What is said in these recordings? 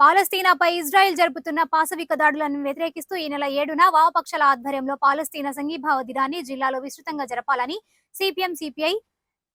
పాలస్తీనాపై Israel జరుపుతున్న పాశవిక దాడులను వ్యతిరేకిస్తూ ఈ నెల ఏడున వామపక్షాల ఆధ్వర్యంలో పాలస్తీనా సంఘీభావ దినాన్ని జిల్లాలో విస్తృతంగా జరపాలని CPM CPI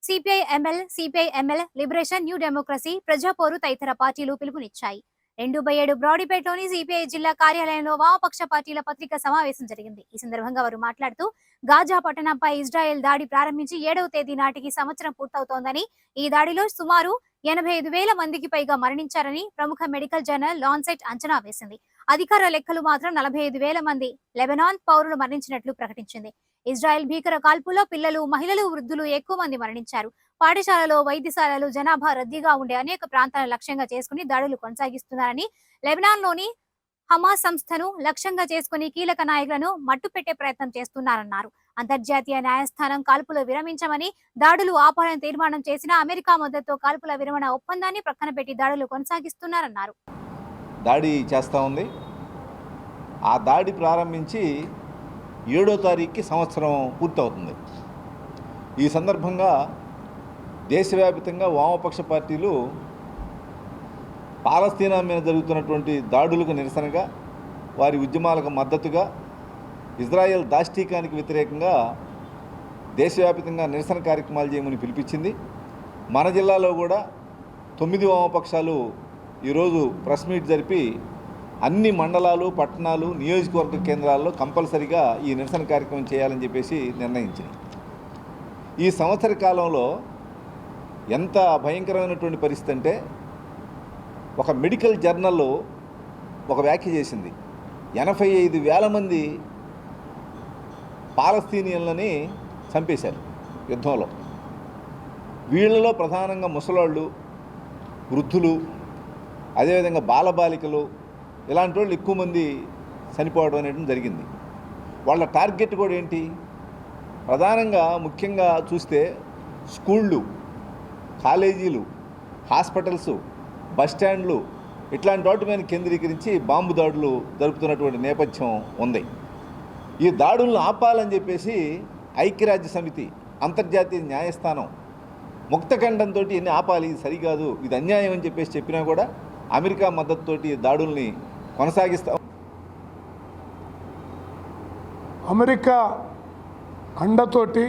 CPI ML CPI ML Liberation New Democracy ప్రజాపోరు తదితర పార్టీలు పిలుపునిచ్చాయి. రెండు బై ఏడు బ్రాడీపేటలోని సిపిఐ జిల్లా కార్యాలయంలో వామపక్ష పార్టీల పత్రికా సమావేశం జరిగింది. ఈ సందర్భంగా వారు మాట్లాడుతూ గాజా పట్టణంపై ఇజ్రాయెల్ దాడి ప్రారంభించి ఏడవ తేదీ నాటికి సంవత్సరం పూర్తవుతోందని ఈ దాడిలో సుమారు ఎనభై ఐదు వేల మందికి పైగా మరణించారని ప్రముఖ మెడికల్ జర్నల్ లాన్సెట్ అంచనా వేసింది. అధికార లెక్కలు మాత్రం నలభై ఐదు వేల మంది లెబనాన్ పౌరులు మరణించినట్లు ప్రకటించింది. ఇజ్రాయెల్ భీకర కాల్పులో పిల్లలు మహిళలు వృద్ధులు ఎక్కువ మంది మరణించారు. పాఠశాలలో వైద్యశాలలు జనాభా రద్దీగా ఉండే అనేక ప్రాంతాలను లక్ష్యంగా చేసుకుని దాడులు కొనసాగిస్తున్నారని లెబనాన్లోని హమాస్ సంస్థను లక్ష్యంగా చేసుకుని కీలక నాయకులను మట్టుపెట్టే ప్రయత్నం చేస్తున్నారన్నారు. అంతర్జాతీయ న్యాయస్థానం కాల్పులు విరమించమని దాడులు ఆపాలని తీర్మానం చేసిన అమెరికా మద్దతుతో కాల్పుల విరమణ ఒప్పందాన్ని ప్రక్కన పెట్టి దాడులు కొనసాగిస్తున్నారన్నారు. దాడి చేస్తూ ఉంది. ఆ దాడి ప్రారంభించి ఏడో తారీఖుకి సంవత్సరం పూర్తవుతుంది. ఈ సందర్భంగా దేశవ్యాప్తంగా వామపక్ష పార్టీలు పాలస్తీనా మీద జరుగుతున్నటువంటి దాడులకు నిరసనగా వారి ఉద్యమాలకు మద్దతుగా ఇజ్రాయెల్ దాష్టీకానికి వ్యతిరేకంగా దేశవ్యాప్తంగా నిరసన కార్యక్రమాలు చేయమని పిలిపించింది. మన జిల్లాలో కూడా తొమ్మిది వామపక్షాలు ఈరోజు ప్రెస్ మీట్ జరిపి అన్ని మండలాలు పట్టణాలు నియోజకవర్గ కేంద్రాల్లో కంపల్సరిగా ఈ నిరసన కార్యక్రమం చేయాలని చెప్పేసి నిర్ణయించింది. ఈ సంవత్సర కాలంలో ఎంత భయంకరమైనటువంటి పరిస్థితి అంటే ఒక మెడికల్ జర్నల్లో ఒక వ్యాఖ్య చేసింది. ఎనభై ఐదు వేల మంది పాలస్తీనియన్లని చంపేశారు యుద్ధంలో. వీళ్ళలో ప్రధానంగా ముసలాళ్ళు వృద్ధులు అదేవిధంగా బాలబాలికలు ఇలాంటి వాళ్ళు ఎక్కువ మంది చనిపోవడం అనేది జరిగింది. వాళ్ళ టార్గెట్ కూడా ఏంటి? ప్రధానంగా ముఖ్యంగా చూస్తే స్కూళ్ళు కాలేజీలు హాస్పిటల్స్ బస్ స్టాండ్లు ఇట్లాంటి వాటి మీద కేంద్రీకరించి బాంబు దాడులు జరుపుతున్నటువంటి నేపథ్యం ఉంది. ఈ దాడులను ఆపాలని చెప్పేసి ఐక్యరాజ్య సమితి అంతర్జాతీయ న్యాయస్థానం ముక్తఖండంతో ఎన్ని ఆపాలి ఇది సరికాదు ఇది అన్యాయం అని చెప్పేసి చెప్పినా కూడా అమెరికా మద్దతుతోటి దాడుల్ని కొనసాగిస్తాం అమెరికా అండతోటి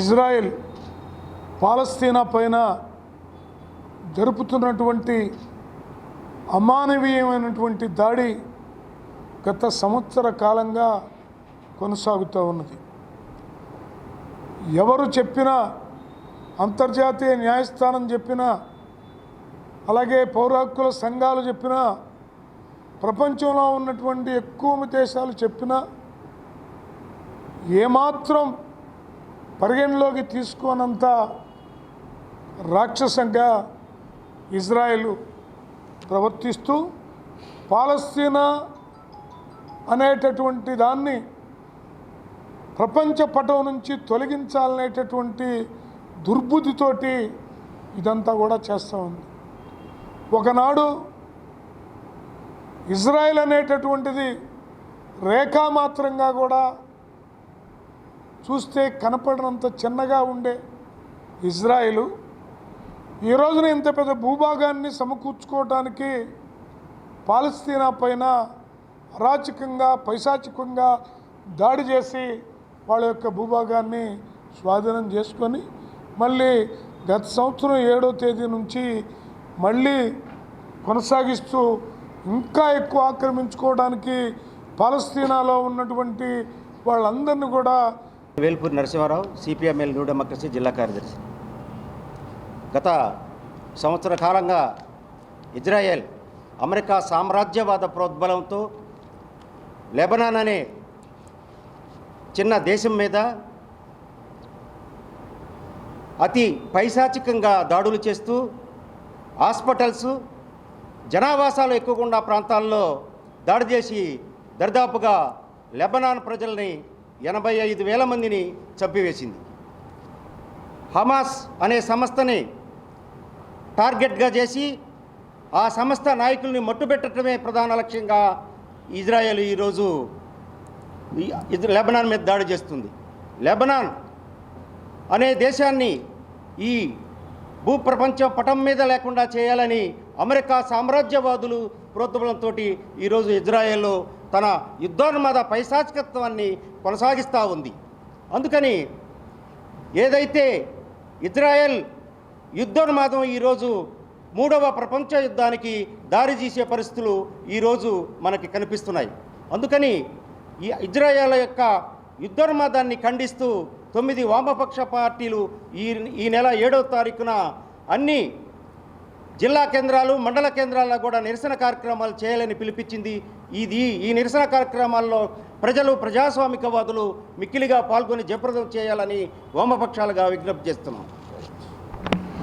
ఇజ్రాయెల్ పాలస్తీనా పైన జరుపుతున్నటువంటి అమానవీయమైనటువంటి దాడి గత సంవత్సర కాలంగా కొనసాగుతూ ఉన్నది. ఎవరు చెప్పినా అంతర్జాతీయ న్యాయస్థానం చెప్పినా అలాగే పౌర హక్కుల సంఘాలు చెప్పినా ప్రపంచంలో ఉన్నటువంటి ఎక్కువ దేశాలు చెప్పినా ఏమాత్రం పరిగణలోకి తీసుకోనంత రాక్షసంగా ఇజ్రాయెల్ ప్రవర్తిస్తూ పాలస్తీనా అనేటటువంటి దాన్ని ప్రపంచ పటం నుంచి తొలగించాలనేటటువంటి దుర్బుద్ధితోటి ఇదంతా కూడా చేస్తూ ఉంది. ఒకనాడు ఇజ్రాయెల్ అనేటటువంటిది రేఖామాత్రంగా కూడా చూస్తే కనపడినంత చిన్నగా ఉండే ఇజ్రాయిలు ఈ రోజున ఇంత పెద్ద భూభాగాన్ని సమకూర్చుకోవటానికి పాలస్తీనా పైన అరాచకంగా పైశాచికంగా దాడి చేసి వాళ్ళ యొక్క భూభాగాన్ని స్వాధీనం చేసుకొని మళ్ళీ గత సంవత్సరం ఏడో తేదీ నుంచి మళ్ళీ కొనసాగిస్తూ ఇంకా ఎక్కువ ఆక్రమించుకోవడానికి పాలస్తీనాలో ఉన్నటువంటి వాళ్ళందరినీ కూడా Velpuri Narasimharao CPML New Democracy జిల్లా కార్యదర్శి. గత సంవత్సర కాలంగా ఇజ్రాయెల్ అమెరికా సామ్రాజ్యవాద ప్రోద్బలంతో లెబనాన్ అనే చిన్న దేశం మీద అతి పైశాచికంగా దాడులు చేస్తూ హాస్పిటల్స్ జనావాసాలు ఎక్కువగా ప్రాంతాల్లో దాడి చేసి దరిదాపుగా లెబనాన్ ప్రజల్ని ఎనభై ఐదు వేల మందిని చంపివేసింది. హమాస్ అనే సంస్థని టార్గెట్గా చేసి ఆ సంస్థ నాయకుల్ని మట్టుబెట్టడమే ప్రధాన లక్ష్యంగా ఇజ్రాయెల్ ఈరోజు లెబనాన్ మీద దాడి చేస్తుంది. లెబనాన్ అనే దేశాన్ని ఈ భూప్రపంచం పటం మీద లేకుండా చేయాలని అమెరికా సామ్రాజ్యవాదులు ప్రోద్బలంతో ఈరోజు ఇజ్రాయెల్లో తన యుద్ధోన్మాద పైశాచికత్వాన్ని కొనసాగిస్తూ ఉంది. అందుకని ఏదైతే ఇజ్రాయెల్ యుద్ధోన్మాదం ఈరోజు మూడవ ప్రపంచ యుద్ధానికి దారి తీసే పరిస్థితులు ఈరోజు మనకి కనిపిస్తున్నాయి. అందుకని ఈ ఇజ్రాయేల్ యొక్క యుద్ధోన్మాదాన్ని ఖండిస్తూ తొమ్మిది వామపక్ష పార్టీలు ఈ ఈ నెల ఏడవ తారీఖున అన్ని జిల్లా కేంద్రాలు మండల కేంద్రాల్లో కూడా నిరసన కార్యక్రమాలు చేయాలని పిలిపించింది. ఇది ఈ నిరసన కార్యక్రమాల్లో ప్రజలు ప్రజాస్వామికవాదులు మిక్కిలిగా పాల్గొని జయప్రదం చేయాలని వామపక్షాలుగా విజ్ఞప్తి చేస్తున్నాం.